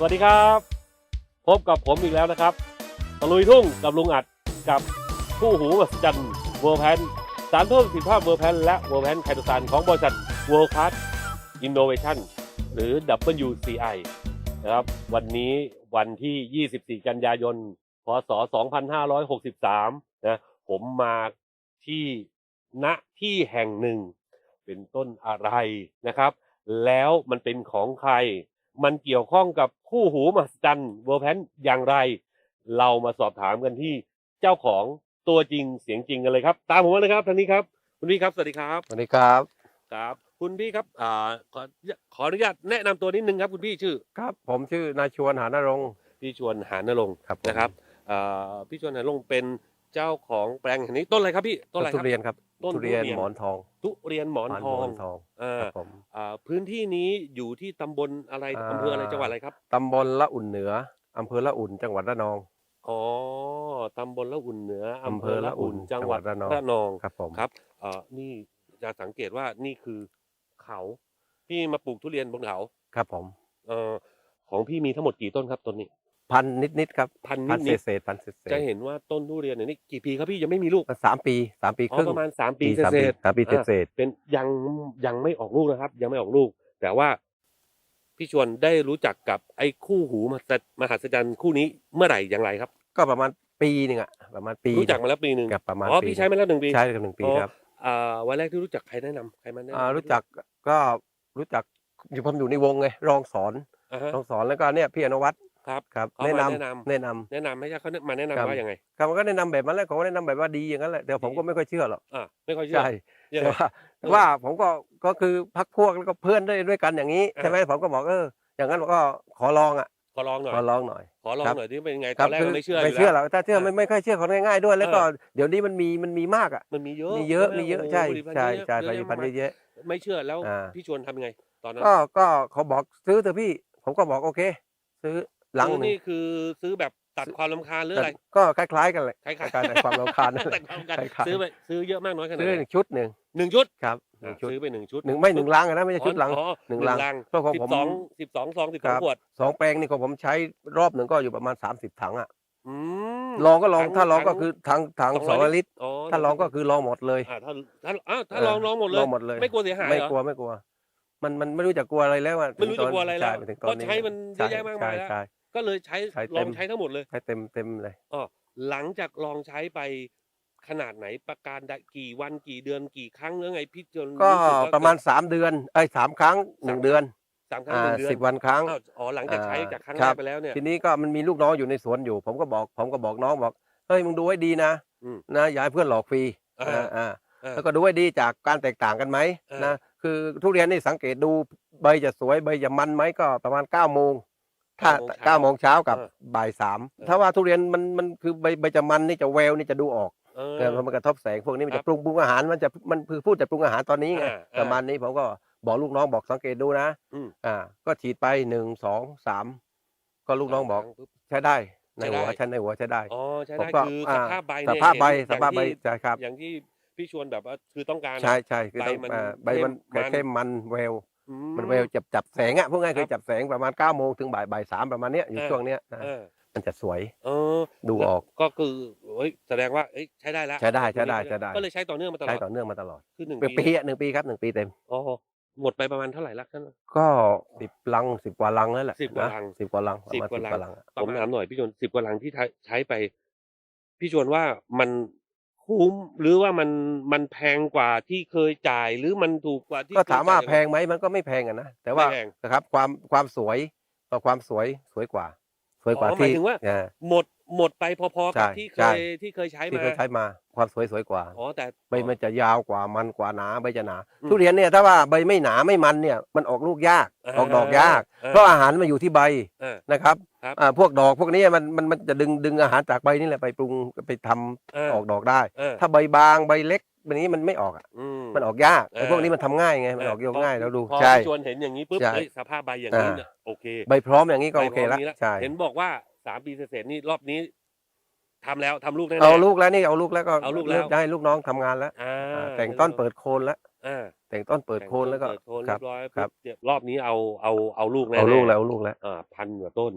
สวัสดีครับ พบกับผมอีกแล้วนะครับตะลุยทุ่งกับลุงอัดกับผู้หูมหัศจรรย์เวอร์แพนสารเพิ่มประสิทธิภาพเวอร์แพนและเวอร์แพนไคโตซานของบริษัท World Class Innovation หรือ WCI นะครับ วันนี้วันที่ 24 กันยายน พศ 2563 นะ ผมมาที่ณที่แห่งหนึ่ง เป็นต้นอะไรนะครับ แล้วมันเป็นของใคร มันเกี่ยวข้องกับคู่หูมหัศจรรย์เวอร์แพนอย่างไร เรามาสอบถามกันที่เจ้าของตัวจริงเสียงจริงกันเลยครับ ตามผมมาเลยครับทางนี้ครับคุณพี่ครับสวัสดีครับสวัสดีครับครับ คุณพี่ครับอ่าขอขออนุญาตแนะนำตัวนิดนึงครับคุณพี่ชื่อ ครับ ผมชื่อนายชวนหานรงค์พี่ชวนหานรงค์ครับผมนะครับอ่าพี่ชวนหานรงค์เป็นเจ้าของแปลงแห่งนี้ต้นอะไรครับพี่ต้นอะไรคทุรับเรียนครับ ต้นทุเรียนทุเรียนหมอนทองทุเรียนหมอนทองทองอ่าครับผม อ่าพื้นที่นี้อยู่ที่ตำบลอะไรอ่า อำเภออะไรจังหวัดอะไรครับ ตำบลละอุ่นเหนืออำเภอละอุ่นจังหวัดระนอง อ๋อ ตำบลละอุ่นเหนืออำอำเภเภออละละอุ่อุ่นนจังหวัดจังหวัดระนองระนองครับผม ครับเอ่อนี่จะสังเกตว่านี่คือเขาพี่มาปลูกทุเรียนบนเขาครับผม เอ่อของพี่มีทั้งหมดกี่ต้นครับต้นนี้ พันนิดนิดๆครับพันพันนิดเศษๆพันเศษๆจะเห็นว่าต้นทุเรียนเนี่ยนี่กี่ปีครับพี่ยังไม่มีลูกๆสามปีสามปีอ๋ครึ่องประมาณสามปีสามเศปีษสามปีอ่าเศษๆเป็นยังยังไม่ออกลูกนะครับ ยังไม่ออกลูก แต่ว่าพี่ชวนได้รู้จักกับไอ้คู่หูมหัศมหัศจรรย์คู่นี้เมื่อไหร่อย่างไรครับๆก็ประมาณปีหนึ่งอะประมาณปีรู้จักมาแล้วปีหนึ่งกับประมาณอ๋อปีพี่ใช้มาแล้วหนึ่งปีใช่กันหนึ่งปีอ๋อครับอ่าวันแรกที่รู้จักใครแนะนำใครมาแนะนำอ่ารู้จักก็รู้จักอยู่ผมอยู่ในวงไงรองสอนอ่าฮะรองสอนแล้วก็เนี่ยพี่อนุวัฒน์ ครับครับเขาแนะมานำแนะนำ แนะนำแนะนำให้เขามาแนะนำครับว่ายังไงครับมันก็แนะนำแบบนั้นแหละเขาก็แนะนำแบบว่าดีอย่างนั้นแหละแต่ผมก็ไม่ค่อยเชื่อหรอกอ่าไม่ค่อยเชื่อใช่ยังแต่ไง ว่าแต่ว่าผมก็ก็คือพักพวกแล้วก็เพื่อนด้วยด้วยกันอย่างนี้อ่า ใช่ไหมผมก็บอกเอออย่างนั้นก็ขอลองอะขอลองหน่อยขอลองหน่อย ขอลองครับหน่อยที่เป็นยังไงคตรัอนแรกคืเราไม่เชื่อไม่ยู่เชื่อหรแล้วอกถ้าเชื่ออ่าไม่ไม่ค่อยเชื่อคนง่ายๆด้วย แล้วก็เออเดี๋ยวนี้มันมีมันมีมากอะมันมีเยอะมีเยอะใช่ไหมีเยอะโโหใช่ผลิตภัณฑ์ใช่เยอะใช่ผเยลิตอะภัณฑ์มากเยอะไม่เชื่อแล้วอ่า พี่ชวนทำยังไง ตอนนั้นๆก็ก็เขาบอกซื้อเถอะพี่ ผมก็บอกโอเค ซื้อห ลังซื้อหนึ่นี่งคือซื้อแบบตัดความรำคาญหรืออะไร ก็คล้ายๆกันเลยคล้ายๆกันแต่ความรำคาญนั่นแหตัละ ดความรำคาญคล้ายๆ ซื้อไปซื้อเยอะมากน้อยขนาดซื้อไหหนนึ่งชุดหนึ่งหนึ่งชุดครับหนึ่อ่างชุดซื้อไปหนึ่งชุดหนึ่งไม่หนึ่งลังอะนะไม่ใช่ชุดลัง อ๋อหนึ่งหนึ่ลังงลังเพราะของสิบผมสองสิบสองซองสิบคสองรับขวดสองแปลงนี่ของผมใช้รอบหนึ่งก็อยู่ประมาณ 30 ถังอะอืม ลองก็ลองถังถ้าลองก็ถังคือถังถังสองสร้ออยงลิตรอ๋อถ้าลองก็คือลองหมดเลยอ่าถ้าถ้าอ้าวถ้าเออลองลองหมดเลย ลองหมดเลยไม่กลัวเสียหายไม่เหรอกลัวไม่กลัว มันมันไม่รู้จะกลัวอะไรแล้วอะไม่รู้จะกลัวอะไรแล้วใช่ถึงตอนเพราะนี้ใช้มันเยอะแยะมากมายแล้วใช่ ก็เลยใช้ใช้ลเต็องมใช้ทั้งหมดเลยใช่เต็มเต็มเลย อ๋อหลังจากลองใช้ไปขนาดไหนประการใดกี่วันกี่เดือนกี่ครั้งหรือไงพี่จนก็สึว่ประมาณ3เดือนเอ้ยสามครั้งหนึ่งเดือนสามครั้งอ่าหนึ่งเดือนสิบวันครั้ง อ้าวอ๋อหลังจากใช้อ่าจากครั้งคแรรักบ ไปแล้วเนี่ย ทีนี้ก็มันมีลูกน้องอยู่ในสวนอยู่ ผมก็บอกผมก็บอกน้องบอกเฮ้ยมึงดูให้ดีนะอืมนะอย่าให้เพื่อนหลอกฟรีอ่า อ่าอ่าเออ แล้วก็ดูให้ดีจากการแตกต่างกันไหมเออ นะคือทุเรียนนี่สังเกตดูใบจะสวยใบจะมันไหมก็ประมาณ9ก้าโมง ถ้าเก้าโมงเช้ากับเออบ่ายสามเออถ้าว่าทุเรียนมันมันคือใบใบจะมันนี่จะแววนี่จะดูออกเออเออเพราะมันกระทบแสงพวกนี้มันครัจะบปรุงปรุงอาหารมันจะมันคือพูดแต่ปรุงอาหารตอนนี้ไงอ่าอ่าประมาณนี้ผมก็บอกลูกน้องบอกสังเกตดูนะอืมอ่า ก็ฉีดไปหนึ่งสองสามก็ลูกน้องบอกสามครั้ปุ๊ใช้ได้ในใช้หัวได้ใช้ในหัวใช้ได้อ๋อใช่ผมได้ก็คือสอ่าภาพใบสเนี่ยภาพใบเห็นสภาพใบอย่งที่ใช่ครับ อย่างที่พี่ชวนแบบว่าคือต้องการใช่ใช่คือใบต้องมันอ่าใบมันเข้มมันเข้มมันแววอื มันแววจับจับแสงอะพวกง่ายครัคือบจับแสงประมาณ9ก้าโมงถึงบ่ายบ่ายสามประมาณเนี้ยอยู่เออช่วงเนี้ยนะเออมันจะสวยเออดูออกก็คือเฮ้ยแสดงว่าเอ้ยใช้ได้แล้วใช้ได้ใช้ได้ใช้ได้ก็เลยใช้ต่อเนื่องมาตลอใช้ดต่อเนื่องมาตลอดคือหนึ่งเป็นปีปีอะหนึ่งปีครับหนึ่งปีเต็มอ๋อหมดไปประมาณเท่าไหร่ละท่านก็สิบลังสิบกว่าลังแล้วแหละสิบกว่านะลังสิบกว่าลังประสิบมาณกว่าสิบลังกว่าลังอะผมถามหน่อยพี่ชวนสิบกว่าลังที่ใช้ไป พี่ชวนว่ามัน คุ้มหรือว่ามันมันแพงกว่าที่เคยจ่ายหรือมันถูกกว่าที่ก็ถามว่าเคยจ่ย แพงไหมมันก็ไม่แพงอะนะแต่ว่าไม่แพง นะครับความความสวยต่อความสวยสวยกว่า สวยกว่าอ๋อหมายที่ถึงว่า อ่า หมดหมดไปพอๆใช่กับที่เคใช่ ยที่เคยใช้ที่มาเคยใช้มาความสวยสวยกว่า อ๋อแต่ ใบมันจะยาวกว่ามันกว่าหนาใบจะหนา อืมทุเรียนเนี่ยถ้าว่าใบไม่หนาไม่มันเนี่ยมันออกลูกยากอ่าออกดอกยากอ่าเพราะอาหารมันอยู่ที่ใบเออ นะครับครับ อ่าพวกดอกพวกนี้มันมันมันจะดึงดึงอาหารจากใบนี่แหละไปปรุงไปทำเออออกดอกได้ เออถ้าใบบางใบเล็ก แบบนี้มันไม่ออกอะอืมมันออกยากเออไอ้พวกนี้มันทำง่ายไงมันออกยกง่ายเราดูพอใช่ พี่ชวนเห็นอย่างนี้ปุ๊บใช่ เฮ้ยสภาพใบอย่างนี้อ่าเนี่ยโอเคใบพร้อมอย่างนี้ก็โอเคใบพร้ละมนี้ใช่เห็นบอกว่าสามปีเศษๆนี่รอบนี้ทำแล้วทำลูกแน่ๆ เอาลูกแล้วนี่เอาลูกแล้วก็เอาลูกแล้วจะให้ลูกน้องทำงานแล้วอ่าอ่าแต่งต้นเปิดโคนแล้วอ่าแต่งต้นเปิดโคนแล้วก็เปิดโคนคเรีรัยบร้อยครับปุ๊เนี่ยรอบนี้เอาเอาเอาลูกแน่ๆเอาลูกแล้วเอาลูกแล้ว อ่าพันกว่าต้น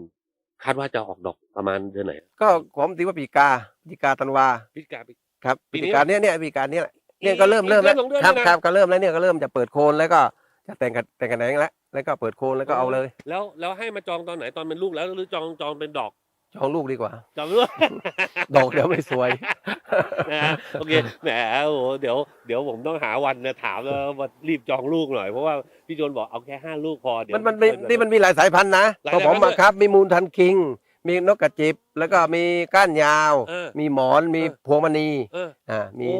คาดว่าจะออกดอกประมาณเดือนไหนก็ผมตีว่าปีกาปีกาธันวาพฤศจิกาปี ครับปีปีนี้ กาเนี้ยเนี่ยปีกาเนี้ยแหละ เนี่ยอีกก็เริ่มอีกเริ่มแล้วเดือนสองเดือนครับนี่นะครับก็เริ่มแล้วเนี่ยก็เริ่มจะเปิดโคนแล้วก็จะแต่งกันแต่งกันแหนงแล้วแล้วก็เปิดโคนแล้วก็เอาเลยแล้วแล้วให้มาจองตอนไหนตอนเป็นลูกแล้วหรือจองจองเป็นดอกจองลูกดีกว่า จองด้วย ดอกเดี๋ยวไม่สวย นะฮะโอเคแหมโอ้โหเดี๋ยวเดี๋ยวผมต้องหาวันนะถามแล้วว่ารีบจองลูกหน่อยเพราะว่าพี่โจนบอกเอาแค่ห้าลูกพอเดี๋ยว มันมันมีเกินี่มันมีหลายสายพันธุ์นะหลายตัวสายผพัมนธุ์ด้อะวยครับ มีมูลทันคิง มีนกกระจิบ แล้วก็มีก้านยาว เออมีหมอนมีเออ พวงมณีเอออ่ามีโอ้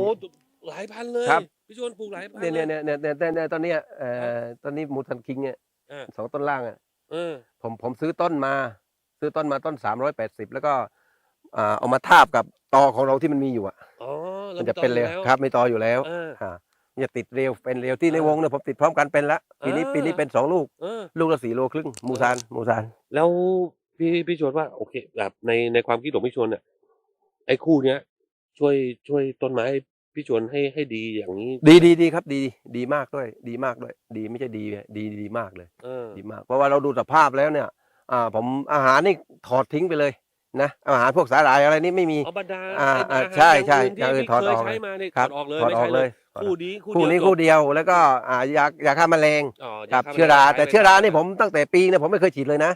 หลายพันเลยครับ พี่โจนปลูกหลายพันเนี่ยเนี่ยลเนี่ยเนี่ยเนี่ยเนี่ยตอนเนี้ยเอ่อตอนนี้มูลทันคิงเนี่ยเออสองต้นล่างอะเออผมผมซื้อต้นมา ซื้อต้นมาต้นสามร้อยแปดสิบแล้วก็อ่าเอามาทาบกับตอของเราที่มันมีอยู่อะ อ๋อแล้มัวนจะเป็นเร็วต่ออยู่แล้ครับไม่ตออยู่แล้วเออ อ่ามันจะติดเร็วเป็นเร็วที่ในเออวงเนี่ยผมติดพร้อมกันเป็นละปีนี้เออปีนี้เป็นสองลูก เออ ลูกละสี่โลครึ่งมูซานมูซาน แล้วพี่พี่ชวนว่า โอเค แบบในในความคิดของพี่ชวนเนี่ยไอ้คู่เนี้ยช่วยช่วยต้นไม้ พี่ชวนให้ให้ดีอย่างนี้ ดีดีดีครับ ดีดีมากด้วย ดีมากด้วย ดีไม่ใช่ดีดีดีมากเลยเออดีมาก เพราะว่าเราดูสภาพแล้วเนี่ย อ่า ผมอาหารนี่ถอดทิ้งไปเลยนะอาหารพวกสาหร่ายอะไรนี่ไม่มีเอาบรรดาอ่าไอ้อ่าอาหารใช่ใช่ย่างอื่นอย่างอื่นที่ถอดพี่เคออกยใช้มาเนี่ยครับถอดออกเลยถอดไม่ออใช่กเลเลยยคู่นี้คู่นี้เดียวคู่เดียวแล้วก็อ่ายายาฆ่าแมลงอ๋อกับยาฆ่าเชื้อราแมลงแต่ใช้เชื้อรานี่ไปผมตั้งแต่ปีเนี่ยผมไม่เคยฉีดเลยนะ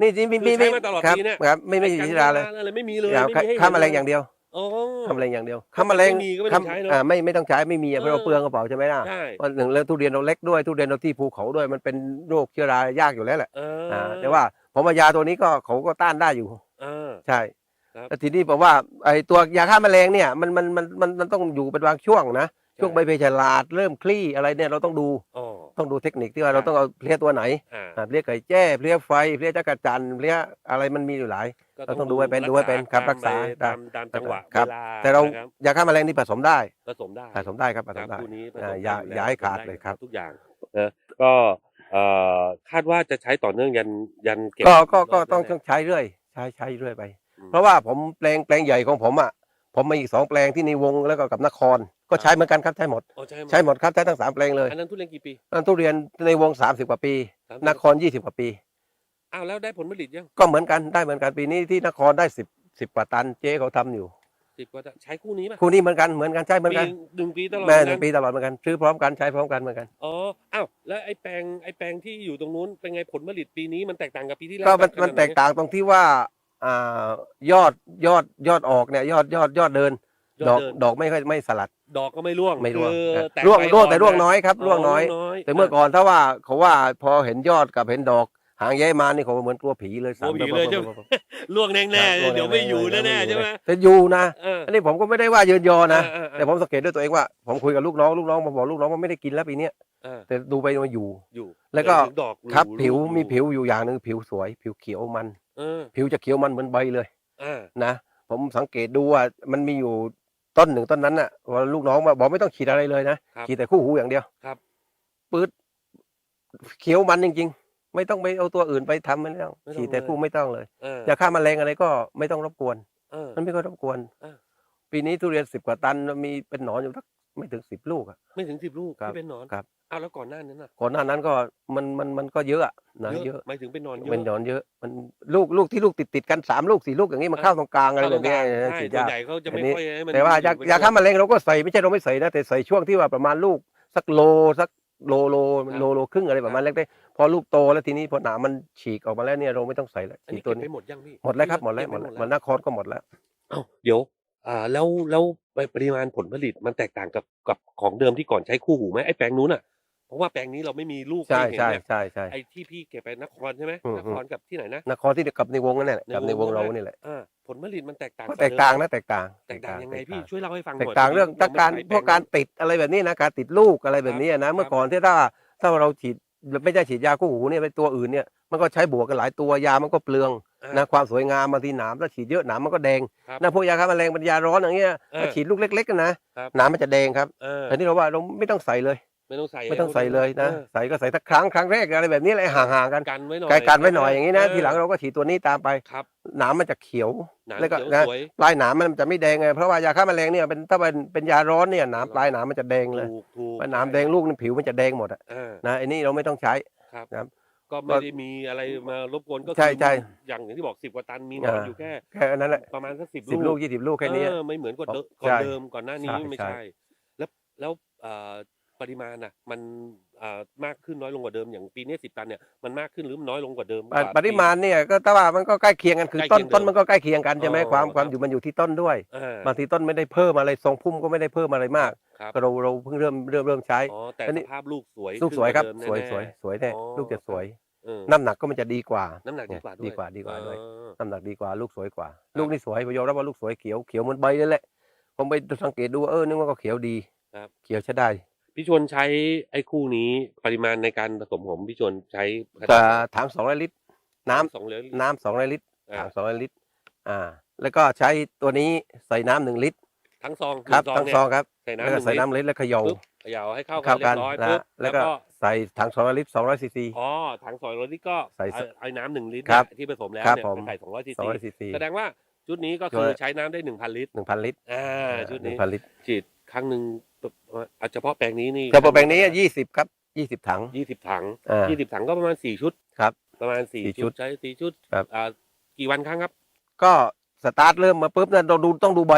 นี่จริงๆคือมีใช้มาตลอดครับปีเนี่ยครับไม่ไม่ฉีดเชื้อราเลยอะไรไม่มีเลยอย่าไม่มีให้ฆ่าแมลงเห็นอย่างเดียว อ๋อฆ่าแมลงอย่างเดียวฆ่าแมลงไม่มีก็ไม่ต้องใช้เนอะอ่าไม่ไม่ต้องใช้ไม่มีอะเพราะเราเออเปลืองกระเป๋าใช่ไหมล่ะใช่วันหนึ่งแล้วทุเรียนเราเล็กด้วยทุเรียนเราที่ภูเขาด้วยมันเป็นโรคเชื้อรายากอยู่แล้วแหละเอออ่าแต่ว่าผมว่ายาตัวนี้ก็เขาก็ต้านได้อยู่เออใช่ครับแล้วทีนี้บอกว่าไอ้ตัวยาฆ่าแมลงเนี่ยมันมันมันมันมันต้องอยู่เป็นบางช่วงนะ ช่วงใบเพชรฉลาดเริ่มคลี่อะไรเนี่ยเราต้องดูอ๋อ ต้องดูเทคนิคที่ว่าเราต้องเอาเพลี้ยตัวไหนอ่าอ่าเพลี้ยไก่แจ้เพลี้ยไฟเพลี้ยจักรจันทร์เพลี้ยอะไรมันมีอยู่หลาย เราต้องดูให้เป็นดูให้เป็นครับรักษาตามตามจังหวะครับเวลาแต่เรานะครับยาฆ่าแมลงนี่ผสมได้ผสมได้ผสมได้ครับผคสรับมได้ คู่นี้ผสอ่ามได้อย่าแล้วอย่าให้ผสมขาดไเลยครับ ทุกอย่างนะก็เอ่อคาดว่าจะใช้ต่อเนื่องยันยันเก็บก็ก็ก็รบต้องแรกใช้เรื่อยใช้ใช้เรื่อยไป อืม เพราะว่าผมแปลงแปลงใหญ่ของผมอะผมมีอีกสองแปลงที่ในวงแล้วก็กับนคร ก็ใช้เหมือนกันครับใช้หมด อ๋อใช่ไหมใช้หมดครับใช้ทั้งสามแปลงเลยอันนั้นทุเรียนกี่ปีนั่นทุเรียนในวง 30 กว่าปีสามนสิบคร 20 กว่าปี อ้าวแล้วได้ผลผลิตยังก็เหมือนกันได้เหมือนกันปีนี้ที่นครได้ 10 10กว่าตันเจ๊เขาทำอยู่สิบกว่าจะใช้คู่นี้ป่ะคู่นี้เหมือนกันเหมือนกันใช้เหมือนกันปีหนึ่งปีตลอดแม่หเหมืนึ่องนปีกันตลอดเหมือนกันซื้อพร้อมกันใช้พร้อมกันเหมือนกัน อ๋ออ้าวแล้วไอ้แปลงไอ้แปลงที่อยู่ตรงนู้นเป็นไงผลผลิตปีนี้มันแตกต่างกับปีที่แล้วก็มันขนาดมันไหแตกต่างตรงที่ว่าอ่ายอดยอดยอดออกเนี่ยยอดยอดยอดเดิน ยดออกดเดินดอกไม่ค่อยไม่สลัดดอกก็ไม่ร่วงไม่ร่วงคือครับแตกร่วงใบร่วงอ่แต่ร่วงน้อยครับร่วงน้อยยแต่เมื่อก่อนถ้าว่าเขาว่าพอเห็นยอดกับเห็นดอก หางแย้มานี่เขาเหมือนกลัวผีเลยกลัวผีเลยใช่ไหมครับร่วงแน่ร่วงๆเดี๋ยวไม่อยู่ร่วงแน่ๆใช่ไหมแต่อยู่นะเอออันนี้ผมก็ไม่ได้ว่าเยินยอนะเออเออเออแต่ผมสังเกตด้วยตัวเองว่าผมคุยกับลูกน้องลูกน้องมาบอกลูกน้องว่าไม่ได้กินแล้วปีเนี้ยเออแต่ดูไปมันอยู่ อยู่แล้วก็เออถึงดอกครับรูผิวรูมีผิวอยู่อย่างหนึ่งผิวสวย ผิวเขียวมัน เออผิวจะเขียวมันเหมือนใบเลยอ่านะ ผมสังเกตดูว่ามันมีอยู่ ต้นหนึ่งต้นนั้นน่ะว่าลูกน้องมาบอกไม่ต้องฉีดอะไรเลยนะครับฉีดแต่คู่หูอย่างเดียวครับ ปื๊ดเขียวมันจริง ๆ ไม่ต้องไปเอาตัวอื่นไปทำไม่ต้องฉีดแต่คู่ไม่ต้องเลยเออยาฆ่าแมลงอะไรก็ไม่ต้องรบกวน เออ มันไม่ก็รบกวน อ่า ปีนี้ทุเรียนสิบกว่าตันมีเป็นหนอนอยู่สัก ไม่ถึงสิบลูกอะ ไม่ถึงสิบลูกครับ ที่เป็นหนอนครับ อ้าวแล้วก่อนหน้านั้นน่ะก่อนหน้านั้นก็มันมันมันก็เยอะอะนะเยอะหมายถึงเป็นหนอนเยอะเป็นหนอนเยอะ มันลูกลูกที่ลูกติดติดๆกันสามลูกสี่ลูกอย่างนี้มันอ่าเข้าตรงกลางอะไรเข้าแบตรบงกเนี้ลายงนะใช่ฉีดส่วนยาใหญ่เขาจะไม่อันนี้ ค่อยให้มันแต่ว่าอยู่ยาเป็นยาฆ่าก้อนแมลงเราก็ใส่ไม่ใช่เราไม่ใส่นะแต่ใส่ช่วงที่ว่าประมาณลูกสักโลสักโลโลครับโลโลครึ่งอะไรประมาณเล็กๆพอลูกโตแล้วทีนี้พอหนามมันฉีกออกมาแล้วเนี่ยเราไม่ต้องใส่แล้วอันฉีนี้ดตัวเก็บนี้ไปหมดยังพี่หมดแล้วครับหมดแล้วเก็หมบดไปแล้วหเหมือนนครก็หมดแล้ว เอ้าเดี๋ยว อ่าแล้วแล้วปริมาณผลผลิตมันแตกต่างกับกับของเดิมที่ก่อนใช้คู่หูไหมไอ้แปลงนู้นอะเพราะว่าแปลงนี้เราไม่มีลูกใช่ห้เห็นใช่เนี่ยใช่ใช่ไอ้ที่พี่เก็บไปนครใช่ไหมอืมนครกับที่ไหนนะนครที่กับในวงนั่นแหละกับในวงเรานี่แหละอ่าผลผลิตมันแตกต่างก็บแตกต่างเดิมนะแตกต่างแตกต่างยังไงแตพี่ต่างช่วยเล่าให้ฟังหแตน่กอยต่างเรื่องพถ้าการไม่พวกการติดอะไรแบบนี้นะการติดลูกอะไรแบบนี้นะเมื่อก่อนที่ถ้าถ้าเราฉีด ไม่ได้ฉีดยาคู่หูเนี่ยไปตัวอื่นเนี่ยมันก็ใช้บวกกันหลายตัวยามันก็เปลืองอ่านะความสวยงามบางทีหนามถ้าฉีดเยอะหนามมันก็แดงครับนะพวกยาฆ่าแมลงเป็นยาร้อนอย่างเงี้ยเออถ้าฉีดลูกเล็กๆกันนะครับหนามมันจะแดงครับเออแต่นี่เราว่าเราไม่ต้องใส่เลย ไม่ต้องใส่ไม่ต้องใส่เลยนะออใส่ก็ใส่สักครั้งครั้งแรกอะไรแบบนี้แหละห่างๆกันกันไว้หน่อยไกลกันไว้หน่อยอย่างนี้นะเทีหลังเราก็ฉีดตัวนี้ตามไปครับหนามมันจะเขียวหนังแล้วก็เขียวนะสวยปลายหนามมันจะไม่แดงไงเพราะว่ายาฆ่าแมลงเนี่ยเป็นถ้าเป็นเป็นยาร้อนเนี่ยหนามปลายหนามมันจะแดงเลยถูกถูกปลายหนามแดงลูกนี่ผิวมันจะแดงหมดอะอ่านะอันนี้เราไม่ต้องใช้ครับครับก็ไม่ได้มีอะไรมารบกวนก็คือใช่ใช่อย่างอย่างที่บอกสิบกว่าตันมีหนอนอ่าอยู่แค่แค่นั้นแหละประมาณสักสิบสิบลูกยี่สิบลูกแค่นี้เออไม่เหมือนกว่าเดิมก่อนใช่เดิมก่อนหน้านี้ใช่ไม่ใช่ใช่ แล้วแล้วเอ่อ ปริมาณน่ะมันอ่ามากขึ้นน้อยลงกว่าเดิมอย่างปีนี้สิบตันเนี่ยมันมากขึ้นหรือน้อยลงกว่าเดิมปริกว่ปริมาณเนี่ยก็แต่ว่ามันก็ใกล้เคียงกันคือใกล้ต้นเคียงเดิมต้นมันก็ใกล้เคียงกันใช่ไหมอ๋อความครับความอยู่มันอยู่ที่ต้นด้วยอ่าบางทีต้นไม่ได้เพิ่มอะไรทรงพุ่มก็ไม่ได้เพิ่มอะไรมากครับก็เราเราเพิ่งเริ่มเริ่มเริ่มใช้ อ๋อแต่อันนี้ สภาพลูกสวยลูกสวยครับขึ้นสวยกาสวยเดิมสวยแน่อ๋อ ลูกจะสวยแน่ๆเออน้ำหนักก็มันจะดีกว่า น้ำหนักดีกว่าด้วยดีกว่าดีกว่าด้วย เออ น้ำหนักดีกว่าลูกสวยกว่า ครับ ลูกนี่สวยผมยอมรับว่าลูกสวยเขียวเขียวเหมือนใบเลยแหละผมไปสังเกตดูว่าเออนึกว่าก็เขียวดี ครับ เขียวใช้ได้ พี่ชวนใช้ไอ้คู่นี้ปริมาณในการผสมผมพี่ชวนใช้แต่ถังสองร้อยลิตร น้ำสองเหลือน้ำสองร้อยลิตรอ่าถังสองร้อยลิตร อ่า แล้วก็ใช้ตัวนี้ใส่น้ำหนึ่งลิตร ทั้งซองครับหนึ่ทั้งเนี่ยซองครับใส่แล้วน้ำหก็นึ่งใส่ลิตรน้ำลิตรแล้วเขย่าปุ๊บเขย่าให้เข้ากัเข้านเรีกัยนบร้อยนะปุ๊บแล้แล้ววก็ก็ใส่ถังสองร้อยลิตรสองร้อยซีซีอ๋อถังสองร้อยลิตรก็ใส่เอาไอ้น้ำหนึ่งลิตรครับเนี่ยที่ผสมแล้วครับเนี่ยผมไปใส่สองร้อยซีสองซีร้อยซีซีแสดงว่าชุดนี้ก็คือใช้น้ำได้หนึ่งพันลิตรหนึ่งพันลิตรอ่าชุดหนึ่นี้งพันลิตรฉีด ครั้งหนึ่งอาเฉพาะแปลงนี้นี่กระปุกแบงนี้ยี่สิบครับยี่สิบถังยี่สิบถังอ่ายี่สิบถังก็ประมาณสี่ชุดครับ ประมาณสี่สี่ชุชุดดใช้สี่ชุดครับอ่ากี่วันครั้งครับ ก็สตาร์ทเริ่มมาปุ๊บเนี่ยเราดูต้องดูใบ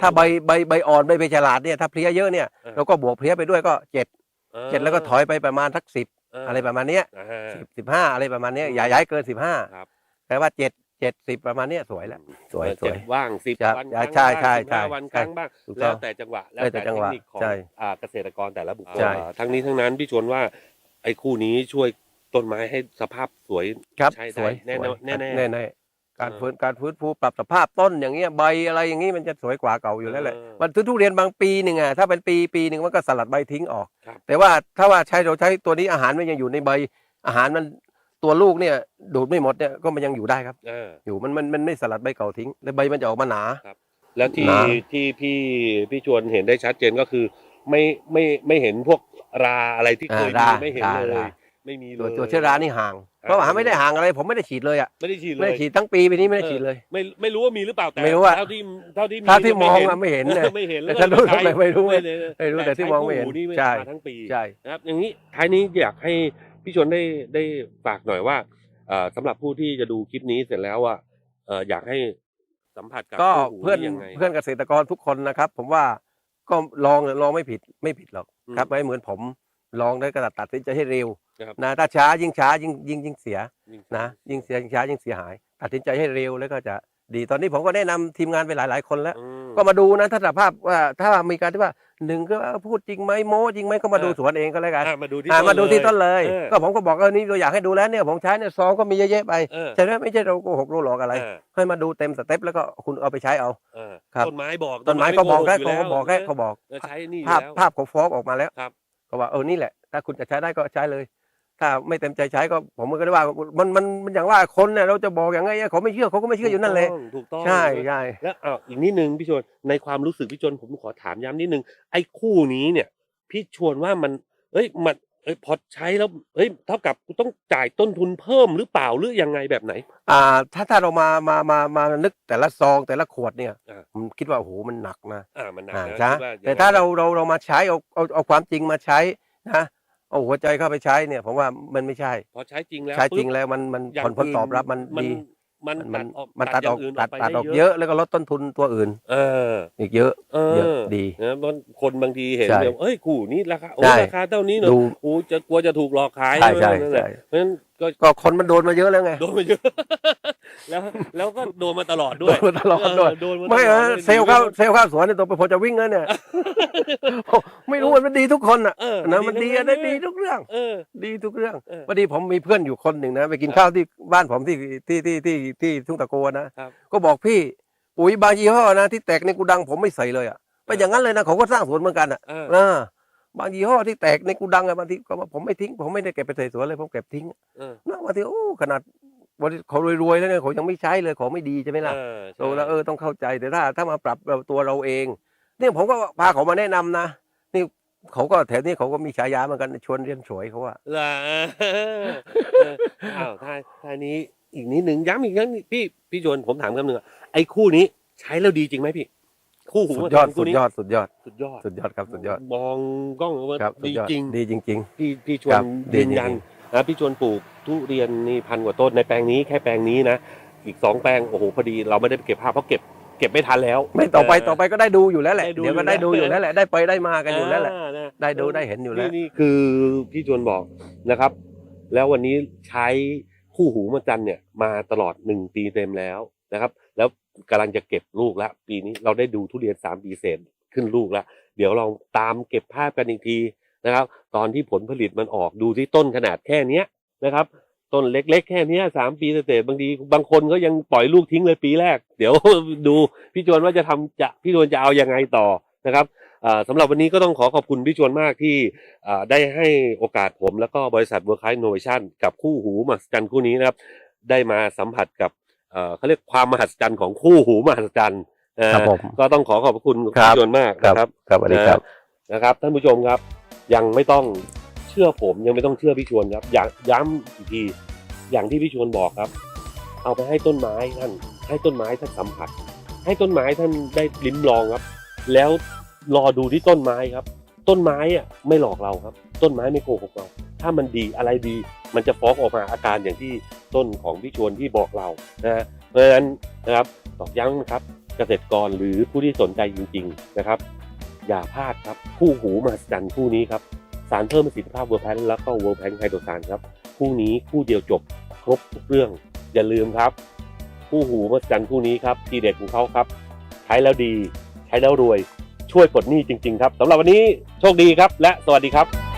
ถ้าใบใบใบอ่อนใบใบฉลาดเนี่ยถ้าเพลี้ยเยอะเนี่ยเออเราก็บวกเพลี้ยไปด้วยก็เจ็ดออเจ็ดแล้วก็ถอยไปประมาณสักสิบเออออะไรประมาณเนี้ยอ่าสิบสิบห้าอะไรประมาณเนี้ยอืมอย่าย้ายเกินสิบห้าครับแต่ว่าเจ็ด เจ็ดสิบประมาณเนี้ยสวยแล้ว สวยเออสวยเจ็ดว่างสิบครับวันใช่ครั้งใช่บ้างใช่สิบห้าใช่วันครั้งบ้างถูกต้แล้อวงแต่จังหวะแล้วแต่จังหวะเทคนิคของใช่อ่าเกษตรกรแต่ละบุคคลใช่ อ่าทั้งนี้ทั้งนั้นพี่ชวนว่าไอ้คู่นี้ช่วยต้นไม้ให้สภาพสวย ครับใช่สวยได้แน่นอนสวยแน่ๆ แน่แน่การเออฟื้นการฟื้นฟูปรับสภาพต้นอย่างเงี้ยใบอะไรอย่างงี้มันจะสวยกว่าเก่าอยู่แล้วแหละเออมันทุเรียนบางปีหนึ่งอะถ้าเป็นปีปีหนึ่งมันก็สลัดใบทิ้งออก ครับ แต่ว่าถ้าว่าใช้เราใช้ตัวนี้อาหารมันยังอยู่ในใบอาหารมัน ตัวลูกเนี่ยดูดไม่หมดเนี่ยก็มันยังอยู่ได้ครับ เออ อยู่มันมันมันไม่สลัดใบเก่าทิ้งแล้วใบมันจะออกมาหนา แล้วที่นะ ที่พี่พี่ชวนเห็นได้ชัดเจนก็คือ ไม่ไม่ไม่เห็นพวกราอะไรที่เคยอ่ามีราไม่เห็นราเลยราไม่มีเลตัวย ตัวเชื้อรานี่ห่างอ่าเพราะว่าไม่ได้ห่างอะไร ผมไม่ได้ฉีดเลยอะไม่ได้ฉีดเลยไม่ได้ฉีดทั้งปีปีนี้ไม่ได้ฉีดเลย ไม่ไม่รู้ว่ามีหรือเปล่าแต่ไม่รู้อะ เท่าที่เท่าที่มีถ้าที่มองเห็นอะไม่เห็นเลย ไม่เห็นแต่ถ้ารู้ใช้ทำไมไม่รู้ไม่เลยไม่รู้แต่ที่มองไม่เห็นใช้คู่หูนี่ใช่มาทั้งปีใช่ นะครับอย่างนี้ท้ายนี้อยากให้ พี่ชวนได้ได้ฝากหน่อยว่าเอ่อสำหรับผู้ที่จะดูคลิปนี้เสร็จแล้วว่าเอ่ออยากให้สัมผัสกับก็คู่หูเพื่อนยังไง เพื่อนเกษตรกรทุกคนนะครับ ผมว่าก็ลองลองไม่ผิดไม่ผิดหรอกอืม ครับไม่เหมือนผมลองได้ก็ตัดสินใจให้เร็วนะครับนะถ้าช้ายิ่งช้ายิ่งยิ่งยิ่งเสียยิ่งนะยิ่งเสียยิ่งช้ายิ่งเสียหาย ตัดสินใจให้เร็วแล้วก็จะดีตอนนี้ผมก็แนะนำทีมงานไปหลาย ๆ คนแล้ว อืมก็มาดูนะถ้าสภาพว่าถ้ามีการที่ว่า หนึ่งก็พูดจริงไหมโม้จริงไหมก็มาดูเออสวนเองก็แล้วกันอะมาดูที่อ่าต้นมาดูที่เลยต้นเลยเออก็ผมก็บอกเออนี่เราอยากให้ดูแล้วเนี่ยผมใช้เนี่ยซองก็มีเยอะแยะไปเออใช่ไหมไม่ใช่เราโกหกเราหลอกอะไรเออให้มาดูเต็มสเต็ปแล้วก็คุณเอาไปใช้เอาเออครับต้นไม้บอกต้นไม้ก็บอกได้โหเขายู่ก็บอกแค่เเขาบอกเออใช้นี่อยู่ภาพแล้วภาพของฟอกออกมาแล้วครับก็ว่าเออนี่แหละ ถ้าคุณจะใช้ได้ก็ใช้เลย ถ้าไม่เต็มใจใช้ก็ผมก็ได้ว่ามันมันมันอย่างว่าคนเนี่ยเราจะบอกอย่างไงอะเขาไม่เชื่อเขาก็ไม่เชื่ออยู่นั่นแหละถูกต้องใช่ถูกต้องใช่แล้วอ้าวอีกนิดนึงพี่ชวนในความรู้สึกพี่ชวนผมขอถามย้ำนิดนึงไอ้คู่นี้เนี่ย พี่ชวนว่ามัน เอ้ยมันเอ้ยพอใช้แล้วเอ้ยเท่ากับกูต้องจ่ายต้นทุนเพิ่มหรือเปล่าหรือยังไงแบบไหน อ่า ถ้าถ้าเรามามามามานึกแต่ละซองแต่ละขวดเนี่ยอ่าผมคิดว่าโอ้โหมันหนักนะอ่ามันหนักอ่านะใช่คิดว่แต่ถ้าเราเราเรามาใช้เอาเอาเอาความจริงมาใช้นะ เอาหัวใจเข้าไปใช้เนี่ยผมว่ามันไม่ใช่ พอใช้จริงแล้วใช้จริงปุ๊บแล้วมันมันย่างผลผลตอบรับมันมันดีมันมัตันดออกมันตัดออกย่างตัดไปตัดออกไเยอะแล้วก็ลดต้นทุนตัวอื่น เออ อีกเยอะเอเยอะอดีนะบางคนบางทีเห็นใช่แบบเอ้ยคู่นี้ราคาโอ้ใช่ราคาเท่านี้เนอะดูโอ้จะกลัวจะถูกหลอกขายใช่ใช่นั่นแหละใช่เพราะฉะนั้น ก็ก็คนมันโดนมาเยอะแล้วไงโดนมาเยอะ แล้วแล้วก็โดนมาตลอดด้โดวยนมาตลอดด้วยเโดนมาตลอดไม่เออด้วยเซลล์เข้าเซลล์เข้าสวนเนี่ยตัวไปพอจะวิ่งแล้วเนี่ย ไม่รู้มันดีทุกคนอะเออนะมันดีทั้อะงได้นั้นดีทุกเรื่อง เออ ดีทุกเรื่องเออพอดีผมมีเพื่อนอยู่คนหนึ่งนะ ไปกินข้าวที่บ้านผมที่ที่ที่ที่ที่ทุ่งตะโกนะครับ ก็บอกพี่ปุ๋ยบางยี่ห้อนะที่แตกในกูดังผมไม่ใส่เลยอะไปอย่างนั้นเลยนะเขาก็สร้างสวนเหมือนกันอะเออ เออ บางยี่ห้อที่แตกในกูดังอะบางทีก็ว่าผมไม่ทิ้ง ผมไม่ได้เก็บไปใส่สวนเลยผมเก็บทิ้งเออนะบางทีโอ้ขนาดวันที่เขารวยๆแล้วเนี่ยเขายังไม่ใช้เลยของไม่ดีใช่ไหมล่ะเออใช่เราแล้วเออต้องเข้าใจแต่ถ้า ถ้ามาปรับเราตัวเราเอง เนี่ยผมก็พาเขามาแนะนำนะนี่เขาก็แถวนี้เขาก็มีฉายาเหมือนกันชวนเรียนสวยเขาว่าเหรออ้าวท่าท่านี้อีกนิดหนึ่งย้ำอีกครั้งพี่พี่ชวนผมถามคำหนึ่งอะไอ้คู่นี้ใช้แล้วดีจริงไหมพี่ คู่หูสุดยอดคู่สุดนี้ยอด สุดยอด สุดยอด สุดยอดครับ สุดยอด มองกล้องว่าครับสุดียอจริง ดีจริง พี่พี่ชวครันบดียืนยันจริงนะพี่ชวนปลูกทุเรียนนี่พันกว่าต้นในแปลงนี้แค่แปลงนี้นะ อีกสองแปลงโอ้โหพอดีเราไม่ได้ไปเก็บภาพเพราะเก็บเก็บไม่ทันแล้วๆ ไม่ต่อไปเต่อไปก็ได้ดูอยู่แล้วแหละได้ดูเดี๋ยวก็ได้ดูอยู่แล้วแหละ ได้ไปได้มากันอยู่แล้วแหละานะได้ดูได้เห็นอยู่แล้ว นี่นี่คือพี่ชวนบอกนะครับ แล้ววันนี้ใช้คู่หูมาจันเนี่ยมาตลอดหนึ่งปีเต็มแล้วนะครับ แล้ว กำลังจะเก็บลูกแล้ว ปีนี้เราได้ดูทุเรียนสามปีเศษขึ้นลูกแล้ว เดี๋ยวเราตามเก็บภาพกันอีกทีนะครับ ตอนที่ผลผลิตมันออกดูที่ต้นขนาดแค่เนี้ยนะครับ ต้นเล็กๆ แค่เนี้ยสามปีเศษบางทีบางคนก็ยังปล่อยลูกทิ้งเลยปีแรก เดี๋ยวดูพี่จวนว่าจะทำจะพี่จวนจะเอายังไงต่อนะครับอ่าสำหรับวันนี้ก็ต้องขอขอบคุณพี่จวนมากที่ได้ให้โอกาสผม แล้วก็บริษัท Work High Innovation กับคู่หูมหัศจรรย์คู่นี้นะครับ ได้มาสัมผัสกับ เอ่อเขาเรียกความมหัศจรรย์ของคู่หูมหัศจรรย์เอ่อครับผมก็ต้องขอขอบคุณครับพี่จวนมากนะครับครับสวัสดีครับนะครับ ท่านผู้ชมครับ ยังไม่ต้องเชื่อผมยังไม่ต้องเชื่อพี่ชวนครับอยากย้ำอีกทีอย่างที่พี่ชวนบอกครับ เอาไปให้ต้นไม้ท่าน ให้ต้นไม้ท่านสัมผัส ให้ต้นไม้ท่านได้ลิ้มลองครับ แล้วรอดูที่ต้นไม้ครับ ต้นไม้อะไม่หลอกเราครับ ต้นไม้ไม่โกหกเรา ถ้ามันดีอะไรดี มันจะฟ้องออกมาอาการอย่างที่ต้นของพี่ชวนที่บอกเรานะเพราะฉะนั้นนะครับตอกย้ำนะครับเกษตรกรหรือผู้ที่สนใจจริง ๆนะครับ อย่าพลาดครับคู่หูมหัศจรรย์คู่นี้ครับสารเพิ่มประสิทธิภาพเวอร์แพนแล้วก็เวอร์แพนไฮโดรซานครับคู่นี้คู่เดียวจบครบทุกเรื่อง อย่าลืมครับ คู่หูมหัศจรรย์คู่นี้ครับทีเด็ดของเขาครับ ใช้แล้วดี ใช้แล้วรวยช่วยปลดหนี้จริง ๆ ครับสำหรับวันนี้โชคดีครับ และสวัสดีครับ